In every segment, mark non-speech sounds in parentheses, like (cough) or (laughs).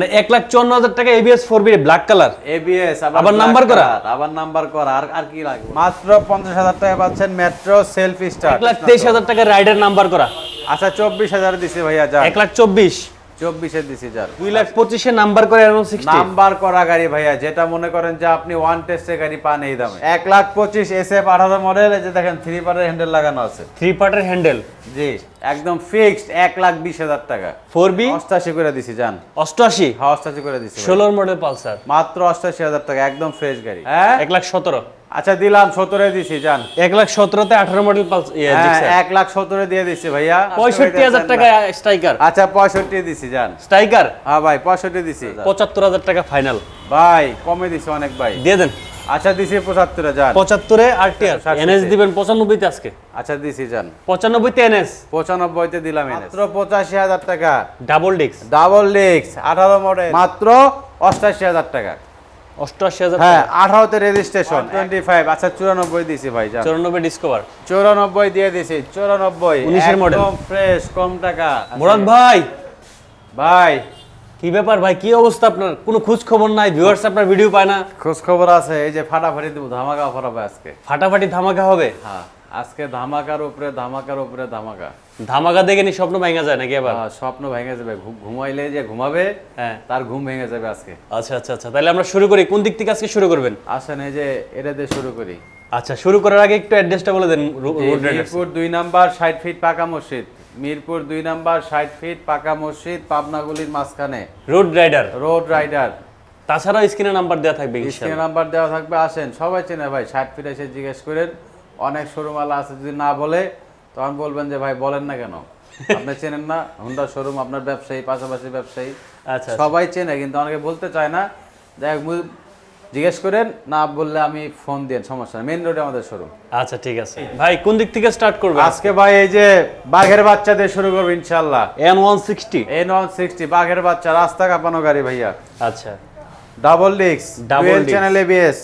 মানে এক লাখ চুয়ান্ন হাজার টাকা ABS four B black colour ABS আবার নাম্বার করা? আবার নাম্বার করা আর আর কি লাগবে? মাত্র পঞ্চাশ হাজার টাকা পাচ্ছেন মেট্রো সেলফ স্টার এক লাখ তেইশ হাজার টাকা রাইডার নাম্বার করা। আচ্ছা চব্বিশ হাজার দিছে ভাইয়া যা এক লাখ চব্বিশ। চব্বিশে দিছি যান দুই লাখ পঁচিশে নাম্বার করে নাম্বার করা গাড়ি ভাইয়া যেটা মনে করেন যে আপনি ওয়ান টেস্টে গাড়ি পান এই দামে। এক লাখ পঁচিশ এস এফ আঠারো মডেল এই যে দেখেন থ্রি পার্টের হ্যান্ডেল লাগানো আছে। থ্রি পার্টের হ্যান্ডেল জি একদম ফিক্সড এক লাখ বিশ হাজার টাকা। ফোর বি অষ্টাশি করে দিছি যান অষ্টআশি হ্যাঁ অষ্টাশি করে দিছি। ষোলোর মডেল পালসার। মাত্র অষ্টাশি হাজার টাকা একদম ফ্রেশ গাড়ি। হ্যাঁ এক লাখ সতেরো। আচ্ছা দিলাম সতেরো দিছি যান। এক লাখ সতেরোতে আঠারো মডেল হ্যাঁ, এক লাখ সতেরো দিয়ে দিছি ভাইয়া। পঁয়ষট্টি হাজার টাকা স্ট্রাইকার আচ্ছা পঁয়ষট্টি দিছি যান। স্ট্রাইকার হ্যাঁ ভাই পঁয়ষট্টি দিছি। পঁচাত্তর হাজার টাকা ফাইনাল ভাই কমে দিছি অনেক ভাই। দিয়ে দেন। আচ্ছা দিছি পঁচাত্তরে যান। পঁচাত্তরে আর। টিআর ষাট এনএস দিবেন পঁচানব্বইতে আজকে। আচ্ছা দিছি যান। পঁচানব্বইতে এনএস পঁচানব্বইতে দিলাম মাত্র পঁচাশি হাজার টাকা। ডাবল ডিক্স ডাবল লিক্স আঠারো মডেল মাত্র অষ্টাশি হাজার টাকা। হ্যাঁ আঠারোতে রেজিস্ট্রেশন টোয়েন্টি ফাইভ আচ্ছা চুরানব্বই দিছি ভাই যান ডিসকভার চৌরানব্বই দিয়ে দিছি চৌরানব্বই উনিশের model। ফ্রেশ কম টাকা। মুরাদ ভাই! ভাই। কি ব্যাপার ভাই কি অবস্থা আপনার? কোনো খোঁজ খবর নাই ভিউয়ার্স আপনার ভিডিও পায় না। খোঁজ খবর আছে এই যে ফাটাফাটি দেবো ধামাকা হবে আজকে। ফাটাফাটি ধামাকা হবে? হ্যাঁ। আজকে ধামাকার উপরে ধামাকার উপরে ধামাকা। ধামাকা দেখে নি স্বপ্ন ভাঙা যায় নাকি এবার হ্যাঁ, স্বপ্ন ভেঙে যাবে। ঘুমাইলে যে ঘুমাবে হ্যাঁ। তার ঘুম ভেঙে যাবে আজকে। আচ্ছা আচ্ছা আচ্ছা তাহলে আমরা শুরু করি। কোন দিক থেকে আজকে শুরু করবেন? আসেন এই যে এটা দিয়ে শুরু করি। আচ্ছা শুরু করার আগে একটু অ্যাড্রেসটা বলে দেন মিরপুর দুই নাম্বার ষাট ফিট পাকা মসজিদ। মিরপুর দুই নাম্বার ষাট ফিট পাকা মসজিদ পাবনাগুলির মাঝখানে। রোড রাইডার রোড রাইডার তাছাড়াও স্ক্রিনে নাম্বার দেওয়া থাকবে স্ক্রিন নাম্বার দেওয়া থাকবে আসেন সবাই চেনে ভাই ষাট ফিট এসে জিজ্ঞেস করেন। অনেক শোরুম আলা আছে যদি না বলে তখন বলবেন যে ভাই বলেন না কেন? আপনি চেনেন না হুন্ডা শোরুম আপনার ব্যবসায়ী পাশাপাশি ব্যবসায়ী। আচ্ছা সবাই চেনে কিন্তু অনেকে বলতে চায় না। দেখ জিজ্ঞেস করেন না বললে আমি ফোন দিয়ে সমস্যা মেন রোডে আমাদের শোরুম আচ্ছা ঠিক আছে। ভাই কোন দিক থেকে স্টার্ট করবে আজকে ভাই এই যে বাঘের বাচ্চা দিয়ে শুরু করব ইনশাল্লাহ N one sixty N one sixty বাঘের বাচ্চা রাস্তা কাঁপানো গাড়ি ভাইয়া। আচ্ছা। ডাবল ডিক্স ডাবল। চ্যানেল এবিএস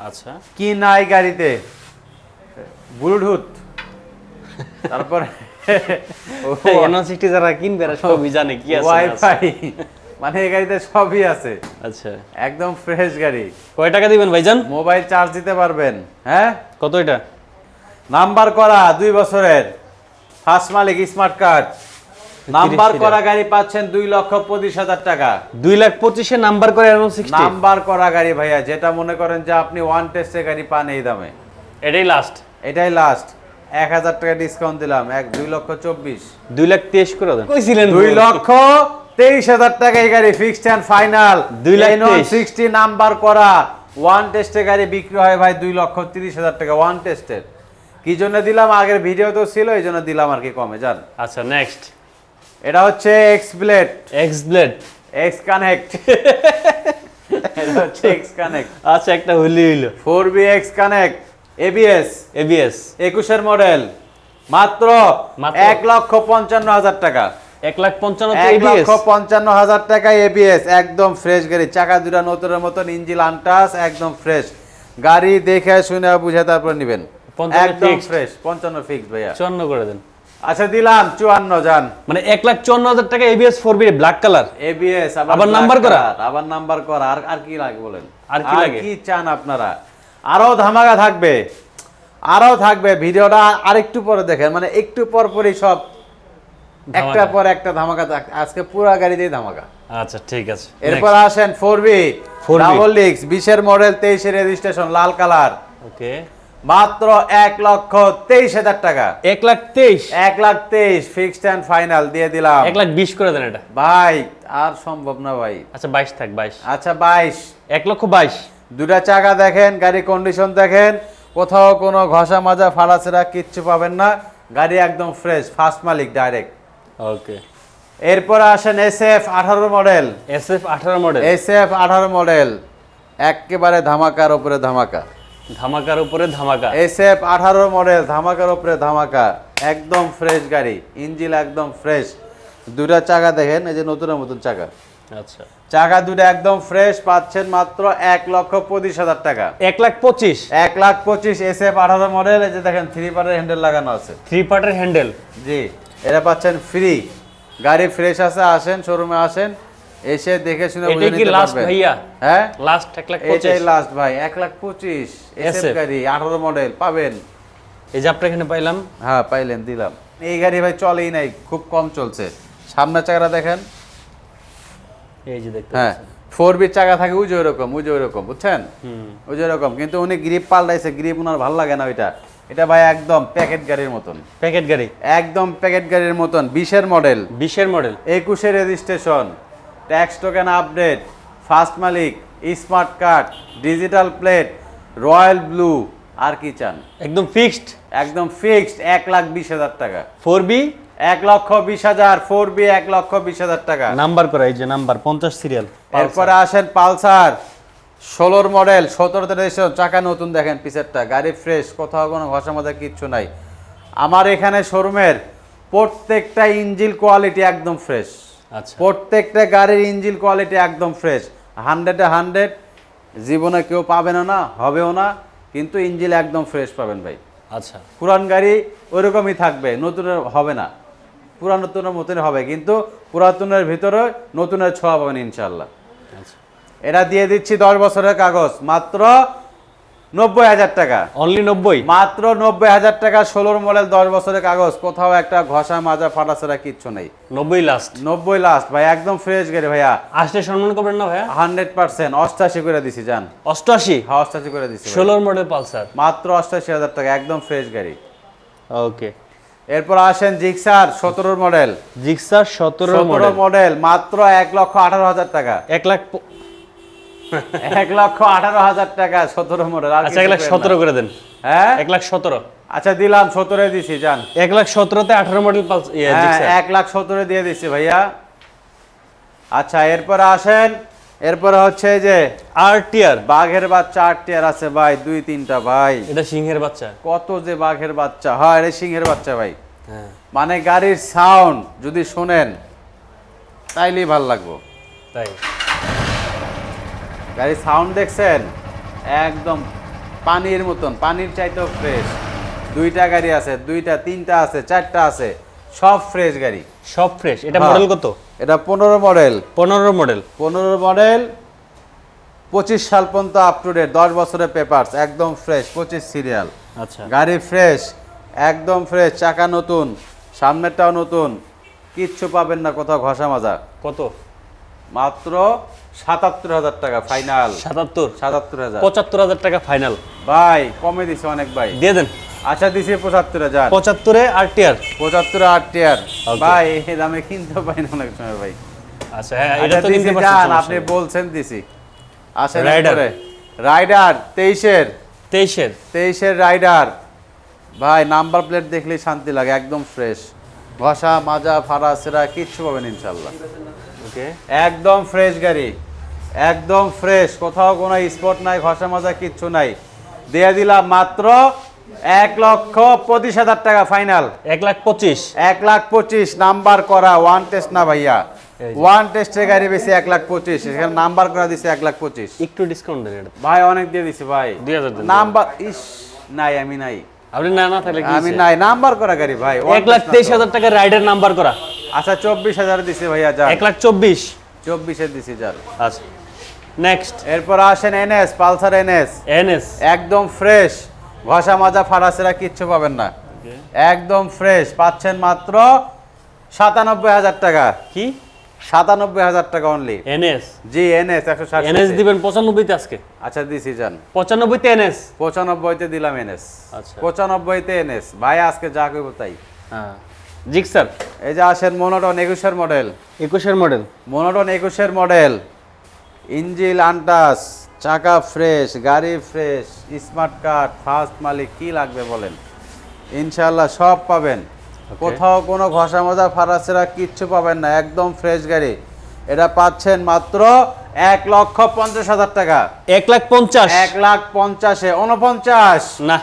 আচ্ছা। কি নাই গাড়িতে? ব্লুটুথ তারপর সিক্সটি যারা কিনবে এরা সবই জানে কি আছে ওয়াইফাই মানে এই গাড়িতে সবই আছে। আচ্ছা। একদম ফ্রেশ গাড়ি। কয় টাকা দিবেন ভাইজান? মোবাইল চার্জ দিতে পারবেন হ্যাঁ? কত এটা? নাম্বার করা দুই বছরের। ফার্স্ট মালিক স্মার্ট কার্ড নাম্বার করা গাড়ি পাচ্ছেন দুই লক্ষ পঁচিশ হাজার টাকা। দুই লাখ পঁচিশে নাম্বার করে নাম্বার করা গাড়ি ভাইয়া যেটা মনে করেন যে আপনি ওয়ান টেস্টে গাড়ি পান এই দামে। এটাই লাস্ট এটাই লাস্ট এক হাজার টাকা ডিসকাউন্ট দিলাম এক দুই লক্ষ চব্বিশ। দুই লাখ তেইশ করে দেন। কইছিলেন দুই লক্ষ তেইশ হাজার টাকা এই গাড়ি ফিক্সড অ্যান্ড ফাইনাল দুই লাখ। সিক্সটি নাম্বার করা। ওয়ান টেস্টে গাড়ি বিক্রি হয় ভাই দুই লক্ষ তিরিশ হাজার টাকা ওয়ান টেস্টের কি জন্য দিলাম? আগের ভিডিও তো ছিল এই জন্য দিলাম আর কি কমে যান আচ্ছা নেক্সট এটা হচ্ছে X blade X blade X connect এটা হচ্ছে এক্স কানেক্ট আচ্ছা একটা হুলি হইল। Four B X connect ABS ABS একুশের মডেল। মাত্র? এক লক্ষ পঞ্চান্ন হাজার টাকা। এক লাখ পঞ্চান্ন হাজার টাকা এবিএস একদম ফ্রেশ গাড়ি। চাকা দুটা নতুনের মতন আনটাস একদম ফ্রেশ গাড়ি দেখে শুনে বুঝে তারপর নিবেন। একদম ফ্রেশ পঞ্চান্ন ফিক্স ভাইয়া। চুয়ান্ন করে দেন। আচ্ছা দিলাম। চুয়ান্ন যান। মানে এক লাখ চুয়ান্ন হাজার টাকা ABS four B black colour ABS আবার number করা? আবার নাম্বার করা। আর আর কি লাগে বলেন? আর কি লাগে? কি চান আপনারা? আরও ধামাকা থাকবে। আরও থাকবে। ভিডিওটা আরেকটু পরে দেখেন। মানে একটু পর পরই সব একটা পর একটা ধামাকা আজকে পুরো গাড়িতেই ধামাকা। আচ্ছা ঠিক আছে। এরপর আসেন ফোর বি। 4B ডাবল ডিক্স বিশের মডেল তেইশের রেজিস্ট্রেশন লাল কালার। ওকে। মাত্র এক লক্ষ তেইশ হাজার টাকা। এক লাখ তেইশ। এক লাখ তেইশ ফিক্সড অ্যান্ড ফাইনাল দিয়ে দিলাম। এক লাখ বিশ করে দেন এটা। ভাই আর সম্ভব না ভাই। আচ্ছা বাইশ থাক বাইশ। আচ্ছা বাইশ। এক লক্ষ বাইশ। দুটা চাকা দেখেন গাড়ি কন্ডিশন দেখেন কোথাও কোনো ঘষা মাজা ফাড়াছেড়া কিচ্ছু পাবেন না। গাড়ি একদম ফ্রেশ ফার্স্ট মালিক ডাইরেক্ট ওকে এরপর আসেন এস এফ আঠারো মডেল এস এফ আঠারো মডেল এস এফ আঠারো মডেল একেবারে ধামাকার উপরে ধামাকা। ধামাকার উপরে ধামাকা? এস এফ আঠারো মডেল ধামাকার উপরে ধামাকা। একদম ফ্রেশ গাড়ি ইঞ্জিল একদম ফ্রেশ দুটা চাকা দেখেন এই যে নতুনের মতন চাকা। আচ্ছা। চাকা দুটো একদম ফ্রেশ পাচ্ছেন মাত্র এক লক্ষ পঁচিশ হাজার টাকা। এক লাখ পঁচিশ? এক লাখ পঁচিশ এস এফ আঠারো মডেল এই যে দেখেন থ্রি পার্টের হ্যান্ডেল লাগানো আছে। থ্রি পার্টের হ্যান্ডেল জি এটা পাচ্ছেন ফ্রি গাড়ি ফ্রেশ আছে আসেন শোরুমে আসেন এসে দেখে শুনে বুঝে নিতে পারবেন। ভাইয়া? হ্যাঁ? লাস্ট লাখ এটাই লাস্ট ভাই লাখ এসএফ গাড়ি আঠারো মডেল পাবেন। এই যে এখানে পাইলাম। হ্যাঁ পাইলেন দিলাম। এই গাড়ি ভাই চলেই নাই খুব কম চলছে। সামনের চাকাটা দেখেন এই যে দেখতে হ্যাঁ ফোর বি চাকা থাকে ওই যে ওরকম ওই যে ওরকম বুঝছেন? ওই যে ওরকম কিন্তু উনি গ্রিপ পাল্টাইছে গ্রিপ ওনার ভালো লাগে না ওইটা। এটা ভাই একদম প্যাকেট গাড়ির মতন। প্যাকেট গাড়ি? একদম প্যাকেট গাড়ির মতন বিশের মডেল বিশের মডেল একুশে registration tax token update first মালিক smart card digital plate royal blue আর কি চান? একদম ফিক্সড একদম ফিক্সড এক লাখ বিশ হাজার টাকা। Four B? এক লক্ষ বিশ হাজার ফোর বি এক লক্ষ বিশ হাজার টাকা। নাম্বার করা এই যে নাম্বার পঞ্চাশ সিরিয়াল। এরপরে আসেন পালসার ষোলোর মডেল সতেরোতে রেজিস্ট্রেশন চাকা নতুন দেখেন পিসেরটা গাড়ি ফ্রেশ কোথাও কোনো ঘষা মাজা কিচ্ছু নাই। আমার এখানে শোরুমের প্রত্যেকটা ইঞ্জিল কোয়ালিটি একদম ফ্রেশ আচ্ছা। প্রত্যেকটা গাড়ির ইঞ্জিল কোয়ালিটি একদম ফ্রেশ হান্ড্রেডে হান্ড্রেড জীবনে কেউ পাবেনও না হবেও না কিন্তু ইঞ্জিল একদম ফ্রেশ পাবেন ভাই। আচ্ছা। পুরান গাড়ি ওইরকমই থাকবে নতুন হবে না। পুরাতনের মতনই হবে কিন্তু পুরাতনের ভিতরে নতুনের ছোঁয়া পাবেন ইনশাল্লাহ আচ্ছা। এটা দিয়ে দিচ্ছি দশ বছরের কাগজ মাত্র নব্বই হাজার টাকা। অনলি নব্বই? মাত্র নব্বই হাজার টাকা ষোলোর মডেল দশ বছরের কাগজ কোথাও একটা ঘষা মাজা ফাটা ছাড়া কিচ্ছু নেই। নব্বই লাস্ট নব্বই লাস্ট ভাই একদম ফ্রেশ গাড়ি ভাইয়া। আসলে সম্মান করবেন না ভাইয়া? হান্ড্রেড পার্সেন্ট অষ্টাশি করে দিছি যান অষ্টাশি? হ্যাঁ অষ্টাশি করে দিছি। ষোলোর মডেল পালসার। মাত্র অষ্টাশি হাজার টাকা একদম ফ্রেশ গাড়ি। ওকে এরপর আসেন জিক্সার সতেরোর মডেল। জিক্সার সতেরো সতেরো মডেল। মাত্র এক লক্ষ আঠারো হাজার টাকা। এক লাখ এক লক্ষ আঠারো হাজার টাকা সতেরো মডেল আচ্ছা এক লাখ সতেরো করে দেন। হ্যাঁ? এক লাখ সতেরো। আচ্ছা দিলাম সতেরো দিছি যান। এক লাখ সতেরোতে আঠারো মডেল ইয়ে, হ্যাঁ এক লাখ সতেরো দিয়ে দিচ্ছি ভাইয়া। আচ্ছা এরপর আসেন এরপরে হচ্ছে যে আর টিয়ার বাঘের বাচ্চা আট টিয়ার আছে ভাই দুই তিনটা ভাই। এটা সিংহের বাচ্চা? কত যে বাঘের বাচ্চা। হয় এটা সিংহের বাচ্চা ভাই। হ্যাঁ। মানে গাড়ির সাউন্ড যদি শোনেন তাইলেই ভালো লাগবো। তাই? গাড়ির সাউন্ড দেখছেন? একদম পানির মতন পানির চাইতেও ফ্রেশ দুইটা গাড়ি আছে দুইটা তিনটা আছে চারটা আছে। সব ফ্রেশ গাড়ি। সব ফ্রেশ এটা হ্যাঁ। মডেল কত? এটা পনেরো মডেল পনেরো মডেল পনেরো মডেল পঁচিশ সাল পর্যন্ত আপ টু ডেট দশ বছরের পেপারস একদম ফ্রেশ পঁচিশ সিরিয়াল আচ্ছা। গাড়ি ফ্রেশ একদম ফ্রেশ চাকা নতুন সামনেরটাও নতুন কিচ্ছু পাবেন না কোথাও ঘষা মাজা। কত? মাত্র সাতাত্তর হাজার টাকা ফাইনাল সাতাত্তর? সাতাত্তর হাজার। পঁচাত্তর হাজার টাকা ফাইনাল ভাই কমে দিছে অনেক ভাই। দিয়ে দেন। আচ্ছা দিছি পঁচাত্তর হাজার পঁচাত্তরে আর টিয়ার। পঁচাত্তর টিয়ার। ভাই এই দামে কিনতে পাই না অনেক সময় ভাই। আচ্ছা হ্যাঁ এটা আচ্ছা তো দিছি কিনতে যান পারছেন আপনি বলছেন দিছি। আসেন Rider. রাইডার তেইশের। তেইশের। তেইশের রাইডার ভাই নাম্বার প্লেট দেখলেই শান্তি লাগে একদম ফ্রেশ। ঘষা মাজা ফাড়া সেরা কিচ্ছু পাবেন ইনশাল্লাহ ওকে। একদম ফ্রেশ গাড়ি। একদম ফ্রেশ কোথাও কোনো স্পট নাই ঘষা মাজা কিচ্ছু নাই। দিয়ে দিলাম মাত্র এক লক্ষ পঁচিশ হাজার টাকা ফাইনাল। এক লাখ পঁচিশ। এক লাখ পঁচিশ নাম্বার করা ওয়ান টেস্ট না ভাইয়া? ওয়ান টেস্টের গাড়ি বেশি এক লাখ পঁচিশ এখানে নাম্বার করা দিছে এক লাখ পঁচিশ। একটু ডিসকাউন্ট দেন এটা। ভাই অনেক দিয়ে দিছি ভাই। 2000 দেন। নাম্বার ইস নাই আমি নাই। আপনি না না তাহলে কি আমি নাই নাম্বার করা গাড়ি ভাই এক লাখ তেইশ হাজার টাকা রাইডার নাম্বার করা। আচ্ছা চব্বিশ হাজার দিছি ভাইয়া যা এক লাখ চব্বিশ। চব্বিশে দিছি যার আচ্ছা। নেক্সট এরপর আসেন এনএস পালসার এনএস। এনএস। একদম ফ্রেশ ঘষা মাজা ফাড়াছেরা কিচ্ছু পাবেন না। একদম ফ্রেশ পাচ্ছেন মাত্র সাতানব্বই হাজার টাকা। কি? সাতানব্বই হাজার টাকা অনলি এনএস? জি এনএস একশো ষাট এনএস দিবেন পঁচানব্বইতে আজকে? আচ্ছা দিছি যান পঁচানব্বইতে এনএস? পঁচানব্বইতে দিলাম এনএস। আচ্ছা। পঁচানব্বইতে এনএস। ভাই আজকে যা করব তাই। হ্যাঁ। জিক্সার? এই যে আসেন মনোটন একুশের মডেল একুশের মডেল মনোটন একুশের মডেল ইঞ্জিল আনটাস চাকা ফ্রেশ গাড়ি ফ্রেশ স্মার্ট কার্ড ফার্স্ট মালিক কি লাগবে বলেন? ইনশাল্লাহ সব পাবেন। কোথাও কোনো ঘষা মজা ফারাসেরা কিচ্ছু পাবেন না একদম ফ্রেশ গাড়ি। এটা পাচ্ছেন মাত্র এক লক্ষ পঞ্চাশ হাজার টাকা। এক লাখ পঞ্চাশ। এক লাখ পঞ্চাশে উনপঞ্চাশ না।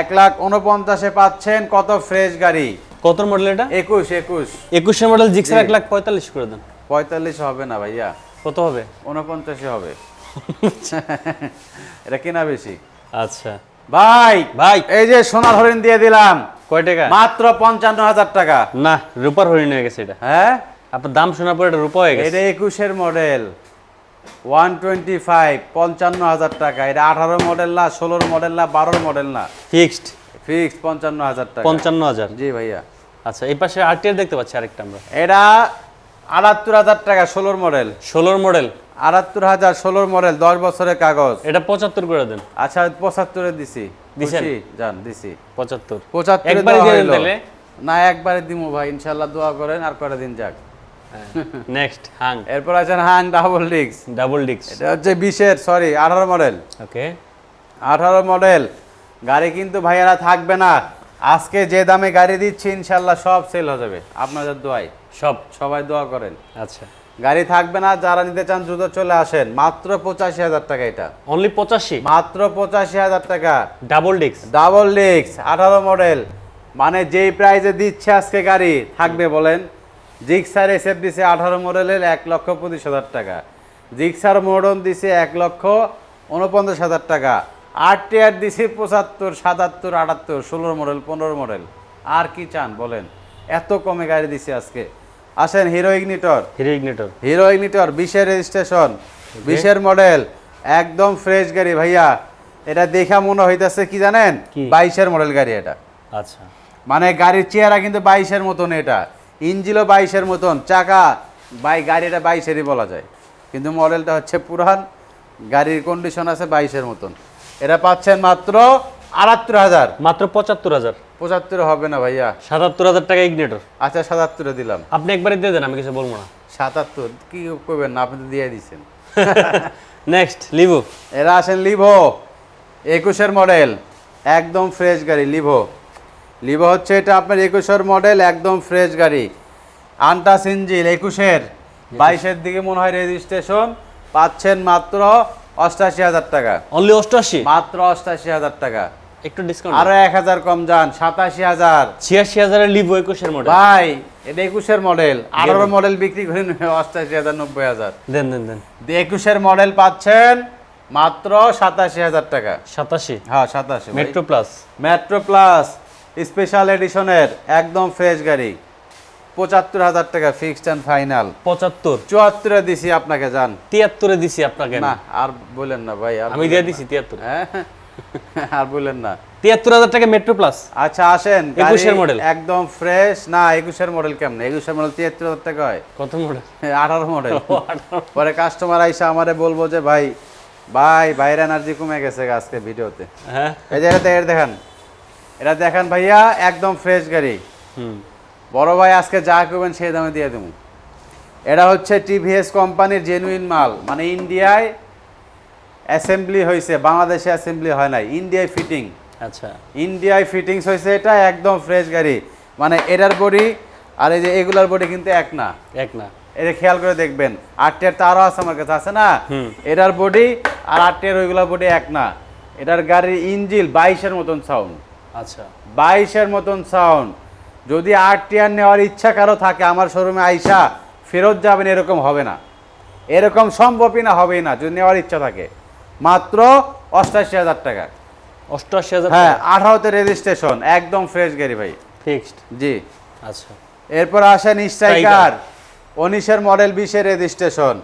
এক লাখ উনপঞ্চাশে পাচ্ছেন কত ফ্রেশ গাড়ি? কত মডেল এটা? একুশ একুশ। একুশের মডেল জিক্সার এক লাখ পঁয়তাল্লিশ করে দেন। পঁয়তাল্লিশ হবে না ভাইয়া। কত হবে? উনপঞ্চাশে হবে। এটা কেনা বেশি। আচ্ছা। ভাই ভাই। এই যে সোনার হরিণ দিয়ে দিলাম। কয় টাকা? মাত্র পঞ্চান্ন হাজার টাকা। না রূপার হরিণ হয়ে গেছে এটা। হ্যাঁ? আপনার দাম শোনার পর এটা রূপ হয়ে গেছে। এটা একুশের মডেল। ওয়ান টোয়েন্টি ফাইভ পঞ্চান্ন হাজার টাকা। এটা আঠারো মডেল না ষোলোর মডেল না বারোর মডেল না? ফিক্সড? ফিক্সড পঞ্চান্ন হাজার টাকা। পঞ্চান্ন হাজার জি ভাইয়া। আচ্ছা এই পাশে আরটিআর দেখতে পাচ্ছি আরেকটা আমরা। এটা আটাত্তর হাজার টাকা ষোলোর মডেল। ষোলোর মডেল। আটাত্তর হাজার ষোলোর মডেল দশ বছরের কাগজ। এটা পঁচাত্তর করে দেন। আচ্ছা পঁচাত্তরে দিছি? যান দিছি। পঁচাত্তর। পঁচাত্তরে? না একবারে দিমু ভাই ইনশাল্লাহ দোয়া করেন আর কয়টা দিন যাক। নেক্সট হাং। এরপর আছেন হাং ডাবল ডিক্স ডাবল ডিক্স এটা হচ্ছে বিশের সরি আঠারো মডেল। ওকে আঠারো মডেল। গাড়ি কিন্তু ভাইয়ারা থাকবে না। আজকে যে দামে গাড়ি দিচ্ছি ইনশাল্লাহ সব সেল হয়ে যাবে। আপনাদের দোয়াই সব। সবাই দোয়া করেন। আচ্ছা। গাড়ি থাকবে না যারা নিতে চান দ্রুত চলে আসেন। মাত্র পঁচাশি হাজার টাকা এটা। অনলি পঁচাশি? মাত্র পঁচাশি হাজার টাকা। ডাবল ডিক্স ডাবল ডিক্স আঠারো মডেল মানে যেই প্রাইজে দিচ্ছে আজকে গাড়ি থাকবে বলেন। জিক্সার এসএফ দিছে আঠারো মডেলের এক লক্ষ পঁচিশ হাজার টাকা। জিক্সার মডন দিছে এক লক্ষ উনপঞ্চাশ হাজার টাকা। আর টিয়ার দিছে পঁচাত্তর সাতাত্তর আটাত্তর ষোলোর মডেল পনেরো মডেল। আর কি চান বলেন? এত কমে গাড়ি দিছে আজকে। আসেন Hero Ignitor. Hero Ignitor. Hero Ignitor বিশের রেজিস্ট্রেশন। বিশের মডেল একদম ফ্রেশ গাড়ি ভাইয়া। এটা দেখা মনে হইতাছে কি জানেন? বাইশের মডেল গাড়ি এটা। আচ্ছা। মানে গাড়ির চেহারা কিন্তু বাইশের মতন এটা। ইঞ্জিলও বাইশের মতন। চাকা বাই গাড়িটা বাইশেরই বলা যায়। কিন্তু মডেলটা হচ্ছে পুরান। গাড়ির কন্ডিশন আছে বাইশের মতন। এটা পাচ্ছেন মাত্র আটাত্তর হাজার। মাত্র পঁচাত্তর হাজার। পঁচাত্তর হবে না ভাইয়া। সাতাত্তর হাজার টাকা ইগনেটর আচ্ছা সাতাত্তরে দিলাম। আপনি একবারে দিয়ে দেন আমি কিছু বলব না। সাতাত্তর? কি করবেন না? আপনি তো দিয়ে দিচ্ছেন নেক্সট লিভো এরা আসেন লিভো একুশের মডেল একদম ফ্রেশ গাড়ি লিভো লিভো হচ্ছে এটা আপনার একুশের মডেল একদম ফ্রেশ গাড়ি। আনটাস ইঞ্জিল একুশের। বাইশের দিকে মনে হয় রেজিস্ট্রেশন পাচ্ছেন মাত্র অষ্টাশি হাজার টাকা। অনলি অষ্টআশি মাত্র অষ্টাশি হাজার টাকা। একটু ডিসকাউন্ট আরও এক হাজার কম যান সাতাশি হাজার। ছিয়াশি হাজারের লিভো একুশের মডেল ভাই এটা একুশের মডেল আঠারো মডেল বিক্রি করে নেবে অষ্টাশি হাজার নব্বই হাজার। দেন দেন দেন। একুশের মডেল পাচ্ছেন মাত্র সাতাশি হাজার টাকা। সাতাশি? হ্যাঁ সাতাশি metro plus metro plus special এডিশনের একদম ফ্রেশ গাড়ি। পঁচাত্তর হাজার টাকা ফিক্সড অ্যান্ড ফাইনাল পঁচাত্তর। চুয়াত্তরে দিছি আপনাকে যান তিয়াত্তরে দিছি আপনাকে না আর বলেন না ভাই আমি দিয়ে দিছি তিয়াত্তর। হ্যাঁ আর বলেন না। তিয়াত্তর হাজার টাকা মেট্রো প্লাস আচ্ছা আসেন একুশের model। একদম ফ্রেশ না একুশের মডেল কেমন? একুশের মডেল তিয়াত্তর হাজার টাকা হয়। কত মডেল আঠারো মডেল (laughs) পরে কাস্টমার আইসা আমারে বলব যে ভাই ভাই বাইরে এনার্জি কমে গেছে আজকে ভিডিওতে। হ্যাঁ। এই যে এটা দেখেন। এটা দেখেন ভাইয়া একদম ফ্রেশ গাড়ি। হুম। বড় ভাই আজকে যা করবেন সেই দামে দিয়ে দেবো। এটা হচ্ছে টিভিএস কোম্পানির জেনুইন মাল। মানে ইন্ডিয়ায় অ্যাসেম্বলি হয়েছে বাংলাদেশে অ্যাসেম্বলি হয় নাই। ইন্ডিয়ায় ফিটিং আচ্ছা। ইন্ডিয়ায় ফিটিংস হয়েছে এটা একদম ফ্রেশ গাড়ি। মানে এটার বডি আর এই যে এগুলার বডি কিন্তু এক না। এক না। এটা খেয়াল করে দেখবেন আটটের তারও আছে আমার কাছে আছে না। এটার বডি আর আটটের ওইগুলা বডি এক না। এটার গাড়ির ইঞ্জিল বাইশের মতন সাউন্ড আচ্ছা। বাইশের মতন সাউন্ড যদি আর টিয়ার নেওয়ার ইচ্ছা কারও থাকে আমার শোরুমে আইসা ফেরত যাবেন এরকম হবে না। এরকম সম্ভবই না হবেই না যদি নেওয়ার ইচ্ছা থাকে। মাত্র অষ্টাশি হাজার টাকা। অষ্টআশি হাজার হ্যাঁ আঠারোতে রেজিস্ট্রেশন একদম ফ্রেশ গাড়ি ভাই। ফিক্সড? জি। আচ্ছা। এরপর আসেন স্ট্রাইকার উনিশের মডেল বিশের রেজিস্ট্রেশন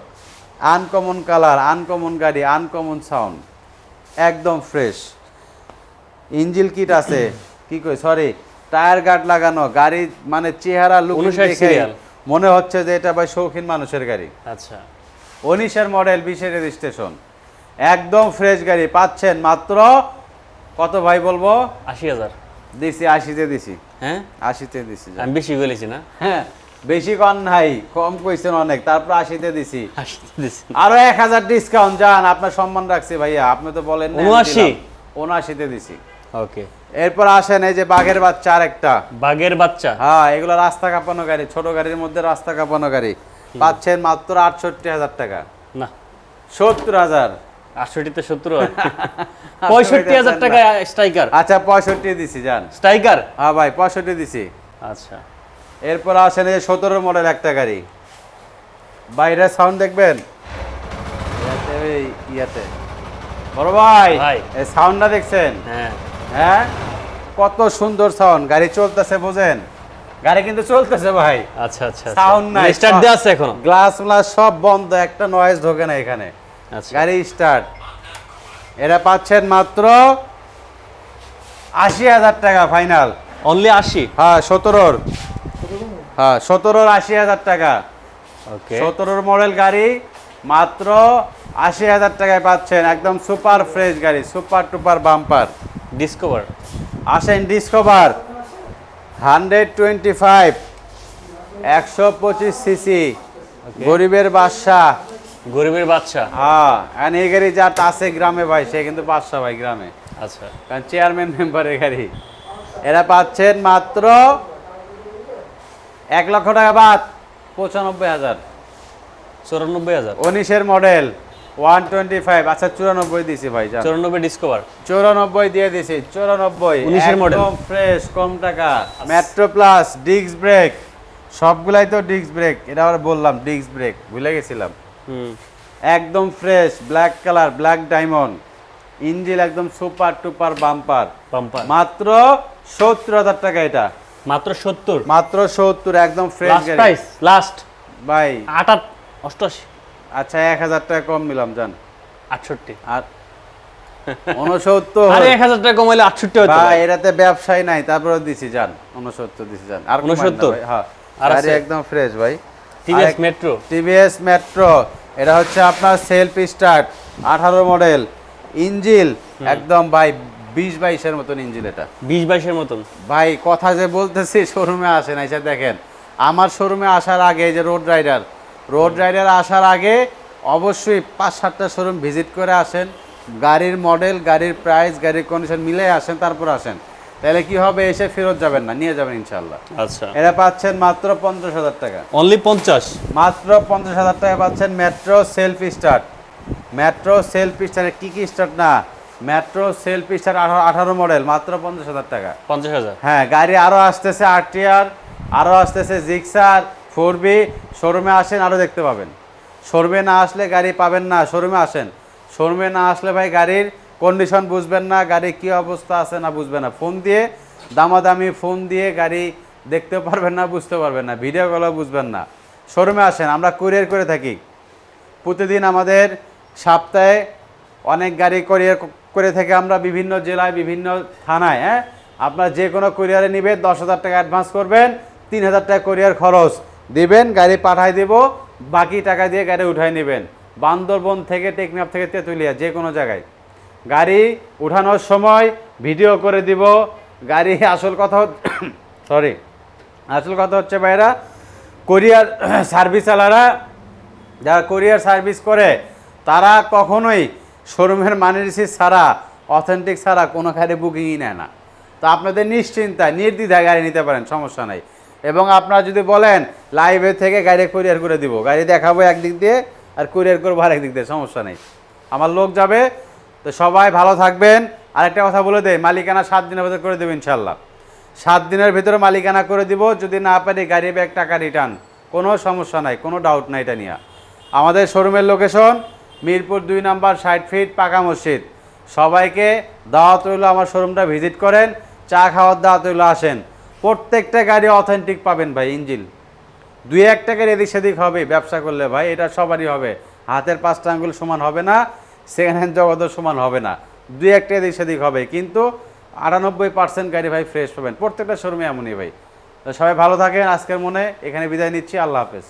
আনকমন কালার আনকমন গাড়ি আনকমন সাউন্ড। একদম ফ্রেশ। ইঞ্জিল কিট আছে। কি কই সরি। টায়ার গার্ড লাগানো গাড়ি মানে চেহারা লুক দেখে মনে হচ্ছে যে এটা ভাই শৌখিন মানুষের গাড়ি। আচ্ছা। উনিশের মডেল বিশের রেজিস্ট্রেশন একদম ফ্রেশ গাড়ি পাচ্ছেন মাত্র কত ভাই বলব? আশি হাজার। দিছি আশিতে দিছি। হ্যাঁ? আশিতে দিছি আমি বেশি বলেছি না। হ্যাঁ বেশি কম নাই কম কইছেন অনেক তারপর আশিতে দিছি। আরও এক হাজার ডিসকাউন্ট যান আপনার সম্মান রাখছি ভাইয়া আপনি তো বলেন উনআশি? উনআশিতে দিছি। ওকে এরপর আসেন এই যে বাঘের বাচ্চা আর একটা বাঘের বাচ্চা? হ্যাঁ এগুলো রাস্তা কাঁপানো গাড়ি ছোট গাড়ির মধ্যে রাস্তা কাঁপানো গাড়ি। পাচ্ছেন মাত্র আটষট্টি হাজার টাকা। না। সত্তর হাজার। আটষট্টিতে সত্তর (laughs) পঁয়ষট্টি হাজার টাকা স্ট্রাইকার? আচ্ছা পঁয়ষট্টি দিছি যান। স্ট্রাইকার? হ্যাঁ ভাই পঁয়ষট্টি দিছি। আচ্ছা। এরপর আসেন এই সতেরো মডেল একটা গাড়ি। বাইরে সাউন্ড দেখবেন? ইয়াতে ইয়াতে। বড় ভাই ভাই। এই সাউন্ডটা দেখছেন? হ্যাঁ। হ্যাঁ? কত সুন্দর সাউন্ড গাড়ি চলতেছে বোঝেন? গাড়ি কিন্তু চলতেছে ভাই। আচ্ছা আচ্ছা সাউন্ড নাই স্টার্ট দেওয়া আছে এখনও? গ্লাস গ্লাস সব বন্ধ একটা নয়েজ ঢোকে না এখানে। আচ্ছা। গাড়ি স্টার্ট এটা পাচ্ছেন মাত্র আশি হাজার টাকা ফাইনাল অনলি আশি? হ্যাঁ সতেরোর। হ্যাঁ সতেরোর আশি হাজার টাকা। ওকে সতেরোর মডেল গাড়ি মাত্র আশি হাজার টাকায় পাচ্ছেন। একদম সুপার ফ্রেশ গাড়ি সুপার টুপার বাম্পার ডিসকভার আসেন ডিসকভার হান্ড্রেড টোয়েন্টি ফাইভ একশো পঁচিশ সিসি গরিবের বাদশাহ। গরিবের বাচ্চা হ্যাঁ আর এই গাড়ি যার আছে গ্রামে ভাই সে কিন্তু বাদশাহ ভাই গ্রামে। আচ্ছা। কারণ চেয়ারম্যান মেম্বারের গাড়ি। এরা পাচ্ছেন মাত্র এক লক্ষ টাকা বাদ পঁচানব্বই হাজার। চৌরানব্বই হাজার। উনিশের মডেল ওয়ান টোয়েন্টি ফাইভ আচ্ছা চুরানব্বই দিছি ভাই। চৌরানব্বই ডিসকভার চৌরানব্বই দিয়ে দিছি চৌরানব্বই 19 এর model। ফ্রেশ কম টাকা। মেট্রো প্লাস ডিস্ক ব্রেক সবগুলাই তো ডিস্ক ব্রেক এটা আবার বললাম ডিস্ক ব্রেক ভুলে গেছিলাম। হুম। একদম fresh black colour black diamond engine একদম সুপার টুপার বাম্পার পাম্পার মাত্র সত্তর হাজার টাকা এটা। মাত্র সত্তর। মাত্র সত্তর একদম ফ্রেশ লাস্ট ভাই। আটাত অষ্টআশি আচ্ছা এক হাজার টাকা কম নিলাম জান। আটষট্টি। আর উনসত্তর এক হাজার টাকা কমাইলে আটষট্টি ভাই এটাতে ব্যবসায় নাই তারপরে দিছি যান উনসত্তর দিছি যান আর কমাইন না 69 ভাই, হ্যাঁ। আর একদম ফ্রেশ ভাই। টিভিএস মেট্রো টিভিএস মেট্রো এটা হচ্ছে আপনার সেলফ স্টার্ট আঠারো মডেল ইঞ্জিল একদম ভাই বিশ বাইশের মতন ইঞ্জিল এটা। বিশ বাইশের মতন? ভাই কথা যে বলতেছি শোরুমে আসেন এসে দেখেন। আমার শোরুমে আসার আগে যে রোড রাইডার রোড রাইডার আসার আগে অবশ্যই পাঁচ সাতটা শোরুম ভিজিট করে আসেন। গাড়ির মডেল গাড়ির প্রাইস গাড়ির কন্ডিশন মিলে আসেন তারপর আসেন। তাহলে কি হবে? এসে ফেরত যাবেন না নিয়ে যাবেন ইনশাল্লাহ আচ্ছা। এটা পাচ্ছেন মাত্র পঞ্চাশ হাজার টাকা। অনলি পঞ্চাশ? মাত্র পঞ্চাশ হাজার টাকা পাচ্ছেন metro self start metro self start কি কি স্টার্ট না? মেট্রো সেলফ স্টার্ট আঠারো আঠারো মডেল মাত্র পঞ্চাশ হাজার টাকা। পঞ্চাশ হাজার? হ্যাঁ গাড়ি আরও আসতেছে আরটিআর আরও আসতেছে জিক্সার ফোর বি শোরুমে আসেন আরও দেখতে পাবেন। শোরুমে না আসলে গাড়ি পাবেন না, শোরুমে আসেন। শোরুমে না আসলে ভাই গাড়ির কন্ডিশন বুঝবেন না গাড়ি কী অবস্থা আছে না বুঝবেন না। ফোন দিয়ে, দামাদামি ফোন দিয়ে গাড়ি দেখতে পারবেন না, বুঝতে পারবেন না। ভিডিও কলও বুঝবেন না। শোরুমে আসেন, আমরা কুরিয়ার করে থাকি। প্রতিদিন আমাদের সপ্তাহে অনেক গাড়ি কোরিয়ার করে থেকে আমরা বিভিন্ন জেলায়, বিভিন্ন থানায় হ্যাঁ? আপনার যে কোনো কোরিয়ারে নিবে দশ হাজার টাকা অ্যাডভান্স করবেন, তিন হাজার টাকা কোরিয়ার খরচ। দিবেন, গাড়ি পাঠাই দেব, বাকি টাকা দিয়ে গাড়ি উঠাই নেবেন। বান্দরবন থেকে, টেকনাফ থেকে, তেঁতুলিয়া, যে কোনো জায়গায়। গাড়ি উঠানোর সময় ভিডিও করে দিব। গাড়ি আসল কথা সরি (coughs) আসল কথা হচ্ছে ভাইরা, কোরিয়ার (coughs) সার্ভিসওয়ালারা, যারা কোরিয়ার সার্ভিস করে, তারা কখনোই শোরুমের মানি ছাড়া অথেন্টিক ছাড়া কোনো গাড়ি বুকিংই নেয় না। তো আপনাদের নিশ্চিন্তায়, নির্দ্বিধায় গাড়ি নিতে পারেন, সমস্যা নাই। এবং আপনারা যদি বলেন, লাইভে থেকে গাড়ি কুরিয়ার করে দিব। গাড়ি দেখাবো একদিক দিয়ে আর কোরিয়ার করব আরেক দিক দিয়ে, সমস্যা নেই। আমার লোক যাবে, তো সবাই ভালো থাকবেন। আরেকটা কথা বলে দেয় মালিকানা সাত দিনের ভেতর করে দেবো ইনশাল্লাহ সাত দিনের ভিতরে মালিকানা করে দিব, যদি না পারি গাড়ি ব্যাগ টাকা রিটার্ন। কোনো সমস্যা নাই, কোনো ডাউট নাই এটা নিয়ে। আমাদের শোরুমের লোকেশন মিরপুর দুই নাম্বার ষাট ফিট পাকা মসজিদ। সবাইকে দাওয়াত রইল আমার শোরুমটা ভিজিট করেন, চা খাওয়ার দাওয়াত রইল আসেন। প্রত্যেকটা গাড়ি অথেন্টিক পাবেন ভাই, ইঞ্জিন। দুই এক টাকার এদিক সেদিক হবে, ব্যবসা করলে ভাই, এটা সবারই হবে। হাতের পাঁচটা আঙ্গুল সমান হবে না সেকেন্ড হ্যান্ড জগতের সমান হবে না। দুই একটা এদিক সেদিক হবে, কিন্তু আটানব্বই পার্সেন্ট গাড়ি ভাই ফ্রেশ পাবেন। প্রত্যেকটা শোরুমে এমনই ভাই। তো সবাই ভালো থাকেন, আজকের মনে, এখানে বিদায় নিচ্ছি, আল্লাহ হাফেজ।